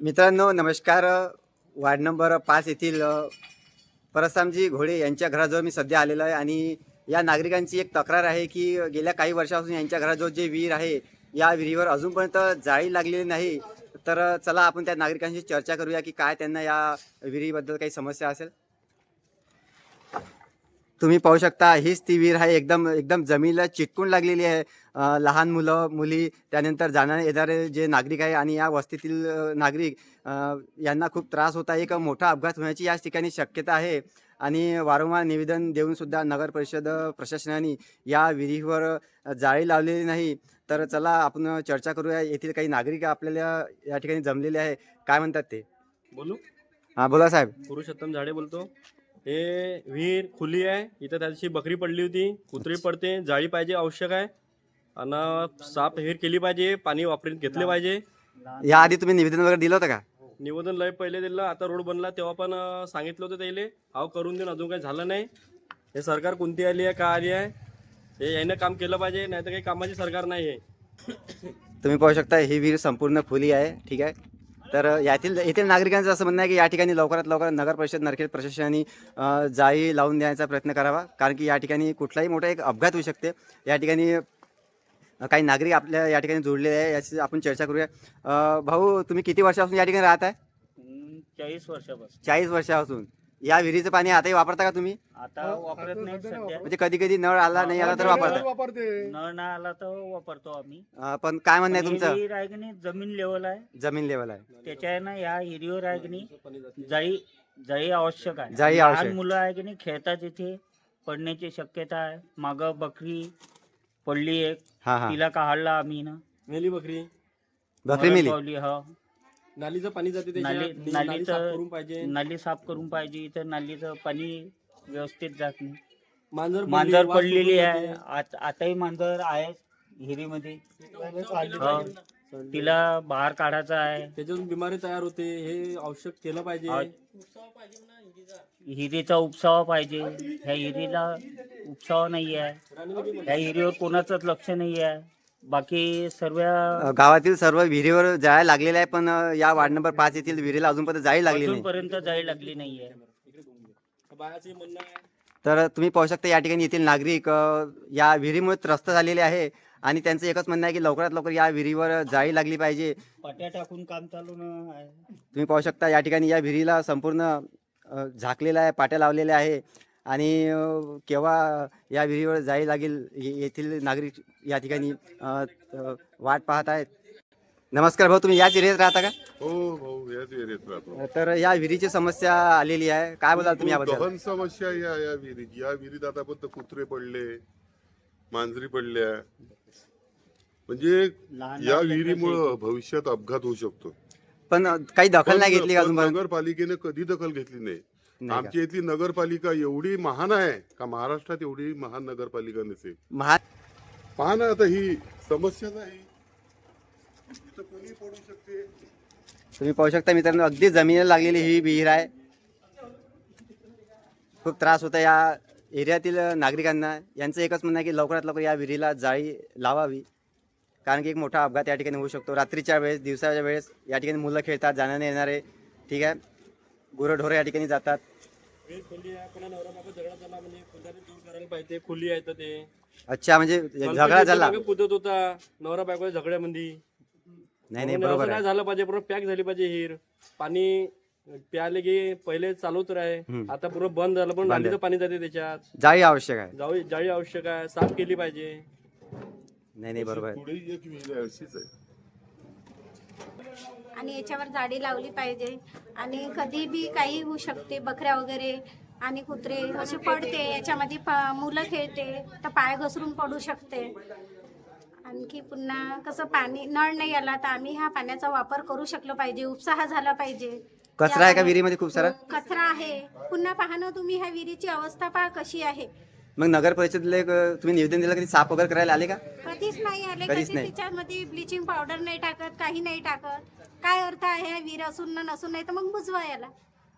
मित्रांनो नमस्कार. Ward number पाच येथील परसामजी घोडे यांच्या घराजवळ मी सध्या आलेलो आहे आणि या नागरिकांची एक तक्रार आहे की गेल्या काही वर्षापासून यांच्या घराजवळ जे विहीर आहे या विहिरीवर अजूनपर्यंत जाळी लागलेली नाही. तर चला आपण त्या नागरिकांशी चर्चा करूया की काय त्यांना या विहिरीबद्दल काही समस्या असेल. तुम्ही पाहू शकता हीच ती विहीर आहे. एकदम एकदम जमिनीला चिटकून लागलेली आहे. लहान मुलं मुली त्यानंतर जाणारे येणारे जे नागरिक आहे आणि या वस्तीतील नागरिक यांना खूप त्रास होता एक मोठा अपघात होण्याची याच ठिकाणी शक्यता आहे. आणि वारंवार निवेदन देऊन सुद्धा नगर परिषद प्रशासनाने या विहिरीवर जाळी लावलेली नाही. तर चला आपण चर्चा करूया. येथील काही नागरिक आपल्याला या ठिकाणी जमलेले आहे. काय म्हणतात ते? बोलू. हां बोला साहेब. पुरुषोत्तम झाडे बोलतो. हे विहीर खुली आहे. इथं त्या दिवशी बकरी पडली होती. कुत्री पडते. जाळी पाहिजे आवश्यक आहे. आणि साफ विहीर केली पाहिजे. पाणी वापरून घेतले पाहिजे. याआधी तुम्ही निवेदन वगैरे दिलं होतं का? निवेदन लय पहिले दिलं. आता रोड बनला. तेव्हा पण सांगितलं होतं त्याले. अहो करून देऊन अजून काही झालं नाही. हे सरकार कोणती आली आहे का आली आहे? हे यानं काम केलं पाहिजे. नाही तर काही कामाची सरकार नाही आहे तुम्ही पाहू शकता ही विहीर संपूर्ण खुली आहे. ठीक आहे? तर यातील येथील नागरिकांचं असं म्हणणं आहे की या ठिकाणी लवकरात लवकर नगर परिषद नरखेड प्रशासनाने जाळी लावून द्यायचा प्रयत्न करावा. कारण की या ठिकाणी कुठलाही मोठा एक अपघात होऊ शकते. या ठिकाणी काही नागरिक आपल्या या ठिकाणी जोडलेले आहे. याची आपण चर्चा करूया. भाऊ तुम्ही किती वर्षापासून या ठिकाणी राहत आहे चाळीस वर्षापासून. चाळीस वर्षापासून. या विहिरीचं पाणी आताही वापरता का तुम्ही? आता वापरत नाही सध्या म्हणजे कधी कधी नळ आला नाही आला तर वापरता. नळ नाही आला तर वापरतो आम्ही. अ, पण काय म्हणणं आहे पण ही तुमचं? विहीर आहे की नाही जमीन लेवल आहे. जमीन लेवल आहे. त्याच्यानं या हिरीवर आहे की नाही जाळी जाळी आवश्यक आहे. जाळी लहान आवश्यक. मुलं आहे की नाही खेळतात इथे पडण्याची शक्यता आहे. माग बकरी पडली एक हां हां. तिला काढला आम्ही ना. मेली बकरी. बकरी मरण मिली पावली हो. नालीचं पाणी जाते त्याच्यात. नाली- ती नाली नालीचं- साफ करून पाहिजे. नाली साफ करून पाहिजे इथं नालीचं पाणी व्यवस्थित जात नाही. मांजर पडली, मांजर वास पडलेली सुटून आहे जाते. आत- आताही मांजर आहे हिरीमध्ये. हो. तिला बाहेर काढायचं आहे. त्याच्यातून बिमारी तयार होते हे आवश्यक केलं पाहिजे. हिरीचा उपसावा पाहिजे. ह्या हिरीला उपसावा नाही आहे ह्या हिरीवर कोणाचंच लक्ष नाही आहे बाकी सर्व अ, गावातील सर्व विहिरीवर जाळ्या लागलेल्या आहे पण अ, या वार्ड नंबर पाच येथील विहिरीला अजूनपर्यंत जाळी लागली नाही. अजूनपर्यंत जाळी लागली नाही आहे बायाचे म्हणणं आहे तर तुम्ही पाहू शकता या ठिकाणी येथील नागरिक अ, या विहिरीमुळे त्रस्त झालेले आहे आणि त्यांचं एकच म्हणणं आहे की लवकरात लवकर या विहिरीवर जाळी लागली पाहिजे. पाट्या टाकून काम चालू न आहे. तुम्ही पाहू शकता या ठिकाणी या विहिरीला संपूर्ण अ, झाकलेलं आहे पाट्या लावलेल्या आहे. आणि केव्हा या विहिरीवर जाळी लागेल ये- येथील नागरिक या ठिकाणी वाट पाहत आहेत? नमस्कार भाऊ तुम्ही याच एरियात राहता का? हो हो याच एरियात राहतो. तर या विहिरीची समस्या आलेली आहे. काय बोलाल तुम्ही याबद्दल? समस्या या या विहिरीत. या विहिरीत आतापर्यंत कुत्रे पडले मांजरी पडल्या. म्हणजे या विहिरीमुळं भविष्यात अपघात होऊ शकतो. पण काही दखल नाही पण- घेतली का पण अजूनपर्यंत नगरपालिकेने कधी दखल घेतली नाही? आमची इथली नगरपालिका एवढी महान आहे का महाराष्ट्रात एवढी महान नगरपालिका नसेल? महा पहा ना आता ही समस्या नाही इथं कोणी पडू शकते? तुम्ही पाहू शकता मित्रांनो अगदी जमिनीला लागलेली ही विहीर आहे. खूप त्रास होता या एरियातील नागरिकांना. यांचं एकच म्हणणं आहे की लवकरात लवकर या विहिरीला जाळी लावावी. कारण की एक मोठा अपघात या ठिकाणी होऊ शकतो. रात्रीच्या वेळेस दिवसाच्या वेळेस या ठिकाणी मुलं खेळतात जाण्याने येणारे. ठीक आहे? गुरंढोरं या ठिकाणी जातात. खुली आहे. पण नवरा बाबा झगडा झाला म्हणजे कोणतरी दूर करायला पाहिजे खुली आहे तर ते. अच्छा म्हणजे झगडा झाला. मागे पुदत होता. नवरा बायको झगड्यामध्ये नाही नाही म्हणून बरोबर आहे. झालं पाहिजे पूर्ण पॅक झाली पाहिजे हिर. पाणी प्याले की पहिले चालूच राहे. हम्म. आता पूर्ण बंद झालं पण बंद नालीचं. पाणी जाते त्याच्यात. जाळी आवश्यक आहे. जाळी जाळी आवश्यक आहे. साफ केली पाहिजे. नाही नाही बरोबर आहे. पुढे एक विहीर आहे अशीच आहे. आणि याच्यावर जाडी लावली पाहिजे. आणि कधी बी काही होऊ शकते बकऱ्या वगैरे आणि कुत्रे असे पडते याच्यामध्ये प- मुलं खेळते तर पाय घसरून पडू शकते. आणखी पुन्हा कसं पाणी नळ नाही आला तर आम्ही ह्या पाण्याचा वापर करू शकलो पाहिजे उपसाह झाला पाहिजे. कचरा आहे का विहिरीमध्ये खूप सारा? कचरा आहे. पुन्हा पाहणं तुम्ही ह्या विहिरीची अवस्था पहा कशी आहे. मग नगर परिषदेला तुम्ही निवेदन दिलं कधी साफ वगैरे करायला आले का? कधीच नाही आले कधीच कधी नाही. त्याच्यामध्ये ब्लिचिंग पावडर नाही टाकत काही नाही टाकत. काय अर्थ आहे विहीर असून ना नसून? नाही तर मग बुजवा याला.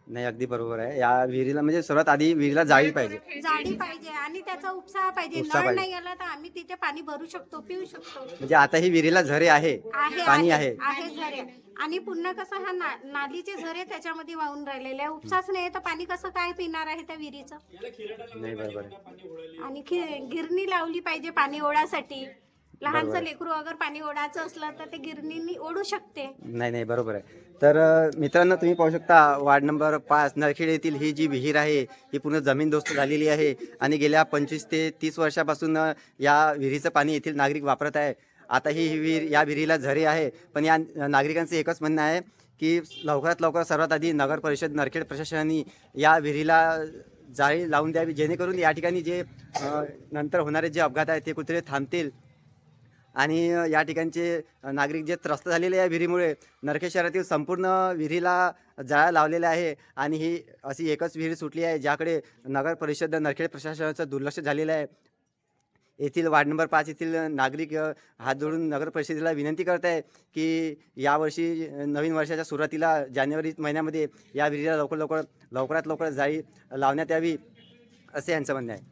नाही अगदी बरोबर आहे. या विहिरीला म्हणजे सर्वात आधी विहिरीला जाळी पाहिजे. जाडी पाहिजे आणि त्याचा उपसा पाहिजे. उपसा नळ पाहिजे. नाही आला तर आम्ही तिथे पाणी भरू शकतो पिऊ शकतो. म्हणजे आता ही विहिरीला झरे आहे. आहे पाणी आहे. आहे. झरे. आणि पुन्हा कसं हा ना- नालीचे झरे त्याच्यामध्ये वाहून राहिलेले आहे. उपसाच नाही तर पाणी कसं काय पिणार आहे त्या विहिरीचं? नाही बरोबर आहे. आणि खि- गिरणी लावली पाहिजे पाणी ओढासाठी लहानचं. लेकरू अगर पाणी ओढायचं असलं तर ते गिरणीनी ओढू शकते. नाही नाही बरोबर आहे. तर अ, मित्रांनो तुम्ही पाहू शकता वार्ड नंबर पाच नरखेड येथील ही जी विहीर आहे ही पूर्ण जमीनदोस्त झालेली आहे आणि गेल्या पंचवीस ते तीस वर्षापासून अ, या विहिरीचं पाणी येथील नागरिक वापरत आहे. आता ही विहीर या विहिरीला झरे आहे. पण या नागरिकांचं एकच म्हणणं आहे की लवकरात लवकर सर्वात आधी नगर परिषद नरखेड प्रशासनाने या विहिरीला जाळी लावून द्यावी जेणेकरून या ठिकाणी जे अ, नंतर होणारे जे अपघात आहेत ते कुठे थांबतील. आणि या ठिकाणचे नागरिक जे त्रस्त झालेले आहे विहिरीमुळे नरखेड शहरातील संपूर्ण विहिरीला जाळा लावलेल्या आहे आणि ही अशी एकच विहीर सुटली आहे ज्याकडे नगर परिषद नरखेड प्रशासनाचं दुर्लक्ष झालेलं आहे. येथील वार्ड नंबर पाच येथील नागरिक हात जोडून नगर परिषदेला विनंती करत आहे की यावर्षी नवीन वर्षाच्या सुरुवातीला जानेवारी महिन्यामध्ये या विहिरीला लवकर लवकर लवकरात लवकर जाळी लावण्यात यावी असे यांचं म्हणणं आहे.